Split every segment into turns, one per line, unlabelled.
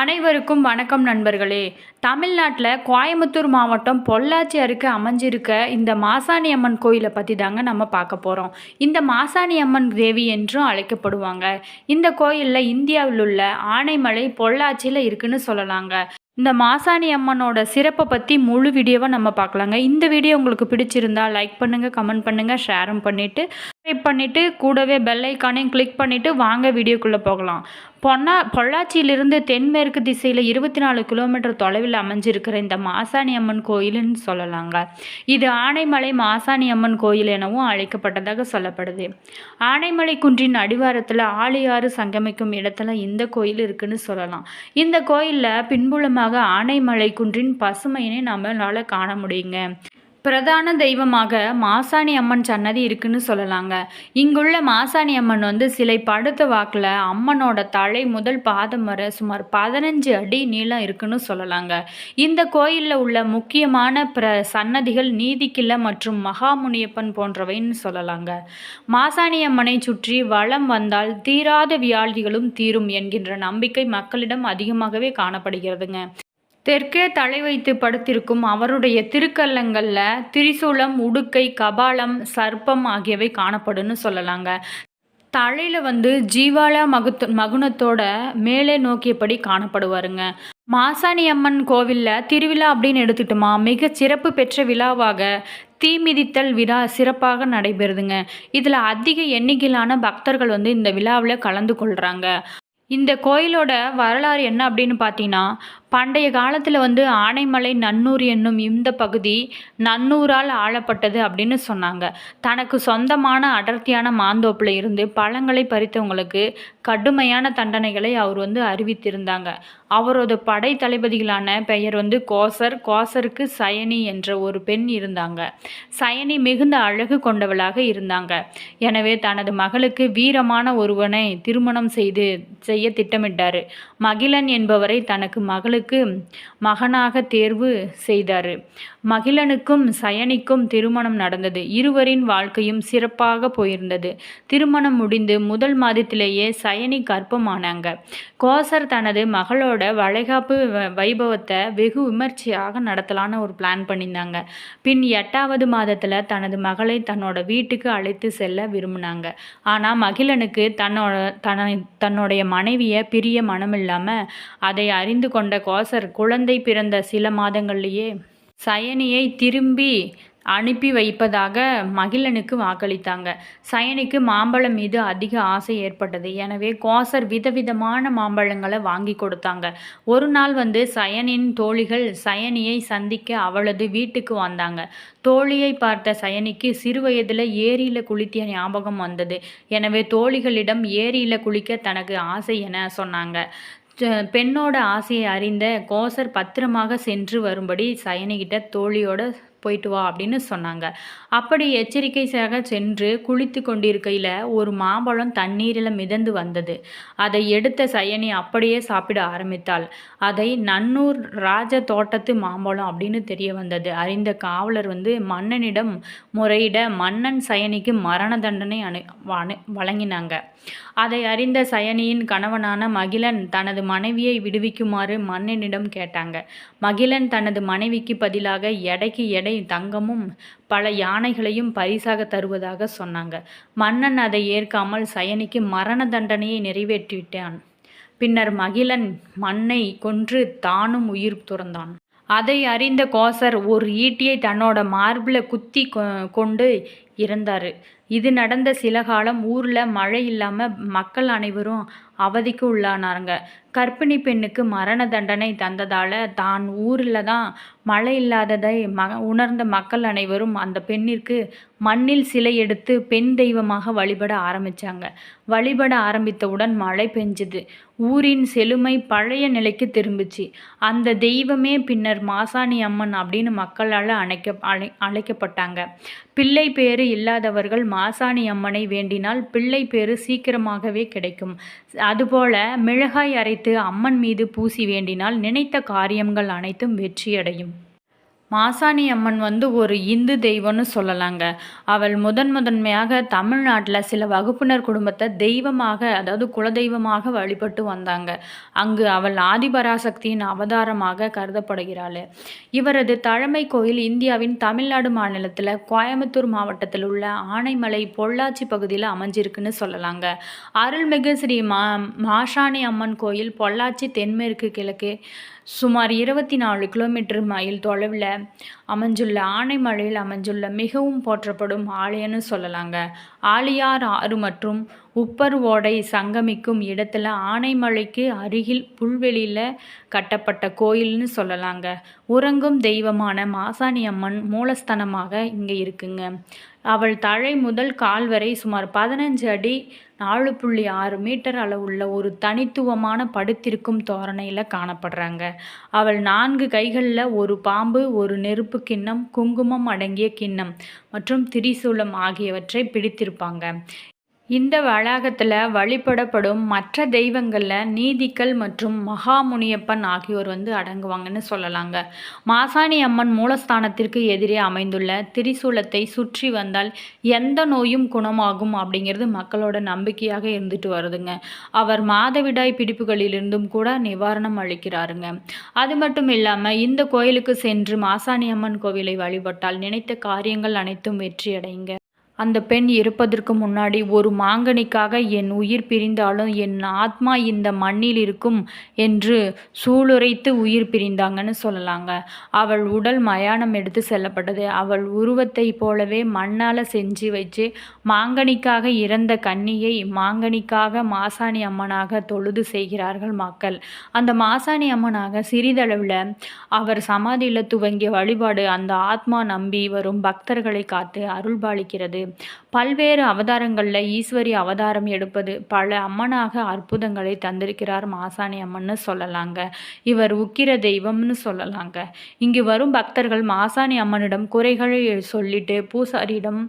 அனைவருக்கும் வணக்கம் நண்பர்களே. தமிழ்நாட்டில் கோயம்புத்தூர் மாவட்டம் பொள்ளாச்சி அருகே அமைஞ்சிருக்க இந்த மாசாணி அம்மன் கோயிலை பற்றி தாங்க நம்ம பார்க்க போகிறோம் இந்த மாசாணி அம்மன் தேவி என்றும் அழைக்கப்படுவாங்க. இந்த கோயிலில் இந்தியாவில் உள்ள ஆனைமலை பொள்ளாச்சியில் இருக்குன்னு சொல்லலாங்க. இந்த மாசாணி அம்மனோட சிறப்பை பற்றி முழு வீடியோவை நம்ம பார்க்கலாங்க. இந்த வீடியோ உங்களுக்கு பிடிச்சிருந்தா லைக் பண்ணுங்கள் கமெண்ட் பண்ணுங்கள் ஷேரும் பண்ணிவிட்டு சப்ஸ்கிரைப் பண்ணிவிட்டு கூடவே பெல் ஐக்கானையும் கிளிக் பண்ணிவிட்டு வாங்க வீடியோக்குள்ளே போகலாம். பொன்னா பொள்ளாச்சியிலிருந்து தென்மேற்கு திசையில் இருபத்தி நாலு கிலோமீட்டர் தொலைவில் அமைஞ்சிருக்கிற இந்த மாசாணி அம்மன் கோயிலுன்னு சொல்லலாங்க. இது ஆனைமலை மாசாணி அம்மன் கோயில் எனவும் அழைக்கப்பட்டதாக சொல்லப்படுது. ஆனைமலை குன்றின் அடிவாரத்தில் ஆழியாறு சங்கமிக்கும் இடத்துல இந்த கோயில் இருக்குன்னு சொல்லலாம். இந்த கோயிலில் பின்புலமாக ஆனைமலை குன்றின் பசுமையினை நம்மளால் காண முடியுங்க. பிரதான தெய்வமாக மாசாணி அம்மன் சன்னதி இருக்குன்னு சொல்லலாங்க. இங்குள்ள மாசாணி அம்மன் வந்து சிலை படுத்த வாக்கில் அம்மனோட தலை முதல் பாதம் வரை சுமார் பதினஞ்சு அடி நீளம் இருக்குன்னு சொல்லலாங்க. இந்த கோயிலில் உள்ள முக்கியமான பிர சன்னதிகள் நீதிக்கிள்ள மற்றும் மகாமுனியப்பன் போன்றவைன்னு சொல்லலாங்க. மாசாணி அம்மனை சுற்றி வளம் வந்தால் தீராத வியாதிகளும் தீரும் என்கின்ற நம்பிக்கை மக்களிடம் அதிகமாகவே காணப்படுகிறதுங்க. தெற்கே தலை வைத்து படுத்திருக்கும் அவருடைய திருக்கல்லங்களில் திரிசூலம் உடுக்கை கபாலம் சர்ப்பம் ஆகியவை காணப்படும்னு சொல்லலாங்க. தலையில் வந்து ஜீவாலா மகுத்து மகுனத்தோட மேலே நோக்கியபடி காணப்படுவாருங்க. மாசாணி அம்மன் கோவிலில் திருவிழா அப்படின்னு எடுத்துட்டோமா மிக சிறப்பு பெற்ற விழாவாக தீ மிதித்தல் விழா சிறப்பாக நடைபெறுதுங்க. இதில் அதிக எண்ணிக்கையிலான பக்தர்கள் வந்து இந்த விழாவில் கலந்து கொள்கிறாங்க இந்த கோயிலோட வரலாறு என்ன அப்படின்னு பார்த்தீங்கன்னா பண்டைய காலத்தில் வந்து ஆனைமலை நன்னூர் என்னும் இந்த பகுதி நன்னூரால் ஆளப்பட்டது அப்படின்னு சொன்னாங்க. தனக்கு சொந்தமான அடர்த்தியான மாந்தோப்பில் இருந்து பழங்களை பறித்தவங்களுக்கு கடுமையான தண்டனைகளை அவர் வந்து அறிவித்திருந்தாங்க. அவரோட படை தளபதிகளான பெயர் வந்து கோசர் கோசருக்கு சயனி என்ற ஒரு பெண் இருந்தாங்க. சயனி மிகுந்த அழகு கொண்டவளாக இருந்தாங்க. எனவே தனது மகளுக்கு வீரமான ஒருவனை திருமணம் செய்து செய்ய திட்டமிட்டார். மகிழன் என்பவரை தனக்கு மகளுக்கு மகனாக தேர்வு செய்தார். மகிழனுக்கும் சயனிக்கும் திருமணம் நடந்தது. இருவரின் வாழ்க்கையும் சிறப்பாக போயிருந்தது. திருமணம் முடிந்து முதல் மாதத்திலேயே சயனி கர்ப்பமானாங்க. கோசர் தனது மகளோட வளைகாப்பு வ- வைபவத்தை வெகு விமர்சையாக நடத்தலான்னு ஒரு பிளான் பண்ணியிருந்தாங்க. பின் எட்டாவது மாதத்தில் தனது மகளை தன்னோட வீட்டுக்கு அழைத்து செல்ல விரும்பினாங்க. ஆனால் மகிழனுக்கு தன்னோட தன தன்னுடைய மனைவியை பிரிய மனமில்லாமல் அதை அறிந்து கொண்ட கோசர் குழந்தை பிறந்த சில மாதங்கள்லேயே சயனியை திரும்பி அனுப்பி வைப்பதாக மகிழனுக்கு வாக்களித்தாங்க. சயனிக்கு மாம்பழம் மீது அதிக ஆசை ஏற்பட்டது. எனவே கோசர் விதவிதமான மாம்பழங்களை வாங்கி கொடுத்தாங்க. ஒரு நாள் வந்து சயனின் தோழிகள் சயனியை சந்திக்க அவளது வீட்டுக்கு வந்தாங்க. தோழியை பார்த்த சயனிக்கு சிறுவயதில் ஏரியில் குளித்திய ஞாபகம் வந்தது. எனவே தோழிகளிடம் ஏரியில் குளிக்க தனக்கு ஆசை என சொன்னாங்க. பெண்ணோட ஆசையை அறிந்த கோசர் பத்திரமாக சென்று வரும்படி சயனிகிட்ட தோழியோட போயிட்டு வா அப்படின்னு சொன்னாங்க. அப்படி எச்சரிக்கையாக சென்று குளித்து கொண்டிருக்கையில் ஒரு மாம்பழம் தண்ணீரில் மிதந்து வந்தது. அதை எடுத்த சயனி அப்படியே சாப்பிட ஆரம்பித்தாள். அதை நன்னூர் ராஜ தோட்டத்து மாம்பழம் அப்படின்னு தெரிய வந்தது. அறிந்த காவலர் வந்து மன்னனிடம் முறையிட மன்னன் சயனிக்கு மரண தண்டனை அனு வண- வழங்கினாங்க. அதை அறிந்த சயனியின் கணவனான மகிழன் தனது மனைவியை விடுவிக்குமாறு மன்னனிடம் கேட்டாங்க. மகிழன் தனது மனைவிக்கு பதிலாக எடைக்கு எடை தங்கமும் பல யானைகளையும் பரிசாக தருவதாக சொன்னாங்க. மன்னன் அதை ஏற்காமல் சயனிக்கு மரண தண்டனையை நிறைவேற்றிவிட்டான். பின்னர் மகிழன் மண்ணை கொன்று தானும் உயிர் துறந்தான். அதை அறிந்த கோசர் ஒரு ஈட்டியை தன்னோட மார்பில் குத்தி கொண்டு இறந்தார். இது நடந்த சில காலம் ஊரில் மழை இல்லாமல் மக்கள் அனைவரும் அவதிக்கு உள்ளானாருங்க. கர்ப்பிணி பெண்ணுக்கு மரண தண்டனை தந்ததால் தான் ஊரில் தான் மழை இல்லாததை ம உணர்ந்த மக்கள் அனைவரும் அந்த பெண்ணிற்கு மண்ணில் சிலை எடுத்து பெண் தெய்வமாக வழிபட ஆரம்பித்தாங்க வழிபட ஆரம்பித்தவுடன் மழை பெஞ்சுது. ஊரின் செழுமை பழைய நிலைக்கு திரும்பிச்சு. அந்த தெய்வமே பின்னர் மாசாணி அம்மன் அப்படின்னு மக்களால் அழைக்க அழை அழைக்கப்பட்டாங்க. பிள்ளை பேறு இல்லாதவர்கள் மாசாணி அம்மனை வேண்டினால் பிள்ளை பேறு சீக்கிரமாகவே கிடைக்கும். அதுபோல மிளகாய் அரைத்து அம்மன் மீது பூசி வேண்டினால் நினைத்த காரியங்கள் அனைத்தும் வெற்றியடையும். மாசாணி அம்மன் வந்து ஒரு இந்து தெய்வம்னு சொல்லலாங்க. அவள் முதன் முதன்மையாக தமிழ்நாட்டில் சில வகுப்பினர் குடும்பத்தை தெய்வமாக அதாவது குலதெய்வமாக வழிபட்டு வந்தாங்க. அங்கு அவள் ஆதிபராசக்தியின் அவதாரமாக கருதப்படுகிறாள். இவரது தலைமை கோயில் இந்தியாவின் தமிழ்நாடு மாநிலத்தில் கோயம்புத்தூர் மாவட்டத்தில் உள்ள ஆனைமலை பொள்ளாச்சி பகுதியில் அமைஞ்சிருக்குன்னு சொல்லலாங்க. அருள்மிகு ஸ்ரீ மா மாசாணி அம்மன் கோயில் பொள்ளாச்சி தென்மேற்கு கிழக்கு சுமார் இருபத்தி நாலு கிலோமீட்டர் மைல் தொலைவில் அமைஞ்சுள்ள ஆனைமலையில் அமைஞ்சுள்ள மிகவும் போற்றப்படும் ஆலயம்னு சொல்லலாங்க. ஆலியார் ஆறு மற்றும் உப்பர் ஓடை சங்கமிக்கும் இடத்துல ஆனைமலைக்கு அருகில் புல்வெளியில் கட்டப்பட்ட கோயில்னு சொல்லலாங்க. உறங்கும் தெய்வமான மாசாணி அம்மன் மூலஸ்தனமாக இங்கே இருக்குங்க. அவள் தழை முதல் கால் வரை சுமார் பதினஞ்சு அடி நாலு புள்ளி ஆறு மீட்டர் அளவுள்ள ஒரு தனித்துவமான படுத்திருக்கும் தோரணையில் காணப்படுறாங்க. அவள் நான்கு கைகளில் ஒரு பாம்பு ஒரு நெருப்பு கிண்ணம் குங்குமம் அடங்கிய கிண்ணம் மற்றும் திரிசூலம் ஆகியவற்றை பிடித்திருப்பாங்க. இந்த வளாகத்தில் வழிபடப்படும் மற்ற தெய்வங்களில் நீதிக்கல் மற்றும் மகாமுனியப்பன் ஆகியோர் வந்து அடங்குவாங்கன்னு சொல்லலாங்க. மாசாணி அம்மன் மூலஸ்தானத்திற்கு எதிரே அமைந்துள்ள திரிசூலத்தை சுற்றி வந்தால் எந்த நோயும் குணமாகும் அப்படிங்கிறது மக்களோட நம்பிக்கையாக இருந்துட்டு வருதுங்க. அவர் மாதவிடாய் பிடிப்புகளிலிருந்தும் கூட நிவாரணம் அளிக்கிறாருங்க. அது மட்டும் இல்லாமல் இந்த கோயிலுக்கு சென்று மாசாணி அம்மன் கோவிலை வழிபட்டால் நினைத்த காரியங்கள் அனைத்தும் வெற்றியடைங்க அந்த பெண் இருப்பதற்கு முன்னாடி ஒரு மாங்கனிக்காக என் உயிர் பிரிந்தாலும் என் ஆத்மா இந்த மண்ணில் இருக்கும் என்று சூளுரைத்து உயிர் பிரிந்தாங்கன்னு சொல்லலாங்க. அவள் உடல் மயானம் எடுத்து செல்லப்பட்டது. அவள் உருவத்தை போலவே மண்ணால் செஞ்சு வச்சு மாங்கனிக்காக இறந்த கன்னியை மாங்கனிக்காக மாசாணி அம்மனாக தொழுது செய்கிறார்கள் மக்கள். அந்த மாசாணி அம்மனாக சிறிதளவில் அவர் சமாதியில் துவங்கிய வழிபாடு அந்த ஆத்மா நம்பி வரும் பக்தர்களை காத்து அருள்பாலிக்கிறது. பல்வேறு அவதாரங்களில் ஈஸ்வரி அவதாரம் எடுப்பது பல அம்மனாக அற்புதங்களை தந்திருக்கிறார் மாசாணி அம்மன்னு சொல்லலாங்க. இவர் உக்கிர தெய்வம்னு சொல்லலாங்க. இங்கு வரும் பக்தர்கள் மாசாணி அம்மனிடம் குறைகளை சொல்லிட்டு பூசாரியிடம்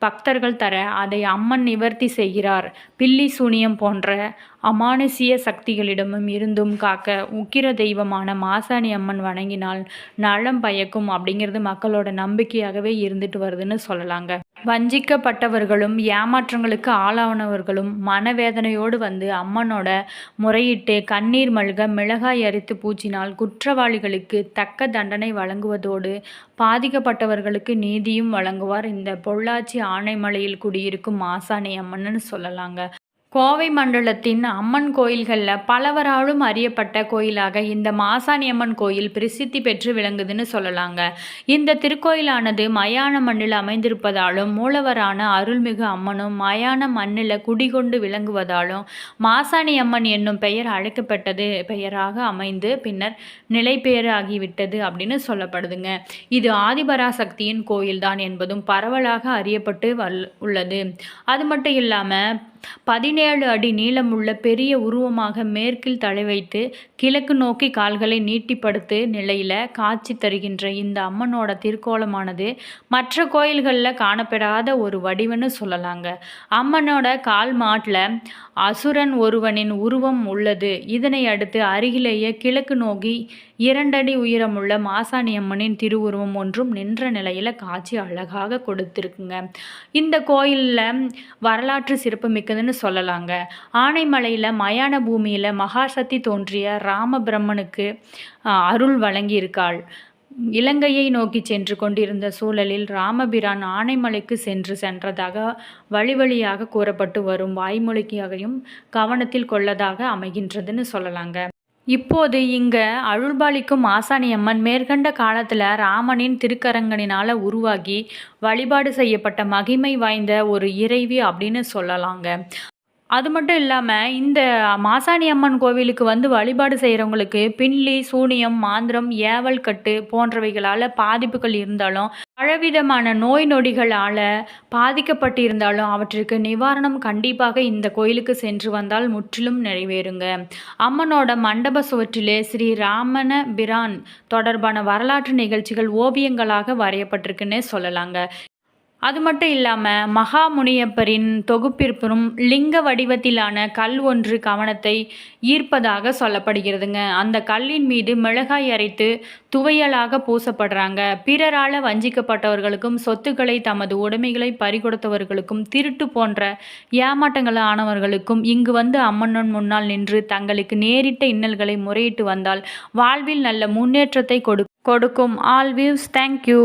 பக்தர்கள் தர அதை அம்மன் நிவர்த்தி செய்கிறார். பில்லி சூனியம் போன்ற அமானுஷிய சக்திகளிடமும் இருந்தும் காக்க உக்கிர தெய்வமான மாசாணி அம்மன் வணங்கினால் நலம் பயக்கும் அப்படிங்கிறது மக்களோட நம்பிக்கையாகவே இருந்துட்டு வருதுன்னு சொல்லலாங்க. வஞ்சிக்கப்பட்டவர்களும் ஏமாற்றங்களுக்கு ஆளானவர்களும் மனவேதனையோடு வந்து அம்மனோட முறையிட்டு கண்ணீர் மல்க மிளகாய் அரித்து பூச்சினால் குற்றவாளிகளுக்கு தக்க தண்டனை வழங்குவதோடு பாதிக்கப்பட்டவர்களுக்கு நீதியும் வழங்குவார். இந்த பொள்ளாச்சி ஆனைமலையில் குடியிருக்கும் மாசாணி அம்மன்னு சொல்லலாங்க. கோவை மண்டலத்தின் அம்மன் கோயில்களில் பலவராலும் அறியப்பட்ட கோயிலாக இந்த மாசாணி அம்மன் கோயில் பிரசித்தி பெற்று விளங்குதுன்னு சொல்லலாங்க. இந்த திருக்கோயிலானது மயான மண்ணில் அமைந்திருப்பதாலும் மூலவரான அருள்மிகு அம்மனும் மயான மண்ணில் குடிகொண்டு விளங்குவதாலும் மாசாணி அம்மன் என்னும் பெயர் அழைக்கப்பட்டது பெயராக அமைந்து பின்னர் நிலை அப்படின்னு சொல்லப்படுதுங்க. இது ஆதிபராசக்தியின் கோயில்தான் என்பதும் பரவலாக அறியப்பட்டு வல் உள்ளது. அது மட்டும் இல்லாமல் பதினேழு அடி நீளமுள்ள பெரிய உருவமாக மேற்கில் தலை வைத்து கிழக்கு நோக்கி கால்களை நீட்டிப்படுத்து நிலையில் காட்சி தருகின்ற இந்த அம்மனோட திருக்கோலமானது மற்ற கோயில்களில் காணப்படாத ஒரு வடிவன்னு சொல்லலாங்க. அம்மனோட கால் மாட்டில் அசுரன் ஒருவனின் உருவம் உள்ளது. இதனை அடுத்து அருகிலேயே கிழக்கு நோக்கி இரண்டடி உயரமுள்ள மாசாணி அம்மனின் திருவுருவம் ஒன்றும் நின்ற நிலையில் காட்சி அழகாக கொடுத்துருக்குங்க. இந்த கோயிலில் வரலாற்று சிறப்புமிக்கதுன்னு சொல்லலாங்க. ஆனைமலையில் மயான பூமியில் மகாசக்தி தோன்றிய ராமபிரம்மனுக்கு அருள் வழங்கியிருக்காள். இலங்கையை நோக்கி சென்று கொண்டிருந்த சூழலில் ராமபிரான் ஆனைமலைக்கு சென்று சென்றதாக வழி வழியாக கூறப்பட்டு வரும் வாய்மொழிக்காகவும் கவனத்தில் கொள்ளதாக அமைகின்றதுன்னு சொல்லலாங்க. இப்போது இங்கே அருள்பாலிக்கும் ஆசானியம்மன் அம்மன் மேற்கண்ட காலத்தில் ராமனின் திருக்கரங்கனினால் உருவாகி வழிபாடு செய்யப்பட்ட மகிமை வாய்ந்த ஒரு இறைவி அப்படின்னு சொல்லலாங்க. அது மட்டும் இல்லாமல் இந்த மாசாணி அம்மன் கோவிலுக்கு வந்து வழிபாடு செய்கிறவங்களுக்கு பின்லி சூனியம் மாந்திரம் ஏவல் கட்டு போன்றவைகளால் பாதிப்புகள் இருந்தாலும் பலவிதமான நோய் நொடிகளால் பாதிக்கப்பட்டு இருந்தாலும் அவற்றிற்கு நிவாரணம் கண்டிப்பாக இந்த கோயிலுக்கு சென்று வந்தால் முற்றிலும் நிறைவேறுங்க. அம்மனோட மண்டப சுவற்றிலே ஸ்ரீ ராமன பிரான் தொடர்பான வரலாற்று நிகழ்ச்சிகள் ஓவியங்களாக வரையப்பட்டிருக்குன்னே சொல்லலாங்க. அது மட்டும் இல்லாமல் மகாமுனியப்பரின் தொகுப்பிற்பரும் லிங்க வடிவத்திலான கல் ஒன்று கவனத்தை ஈர்ப்பதாக சொல்லப்படுகிறதுங்க. அந்த கல்லின் மீது மிளகாய் அரைத்து துவையலாக பூசப்படுறாங்க. பிறரால் வஞ்சிக்கப்பட்டவர்களுக்கும் சொத்துக்களை தமது உடைமைகளை பறிகொடுத்தவர்களுக்கும் திருட்டு போன்ற ஏமாட்டங்கள் ஆனவர்களுக்கும் இங்கு வந்து அம்மன்னன் முன்னால் நின்று தங்களுக்கு நேரிட்ட இன்னல்களை முறையிட்டு வந்தால் வாழ்வில் நல்ல முன்னேற்றத்தை கொடு கொடுக்கும். All views thank you.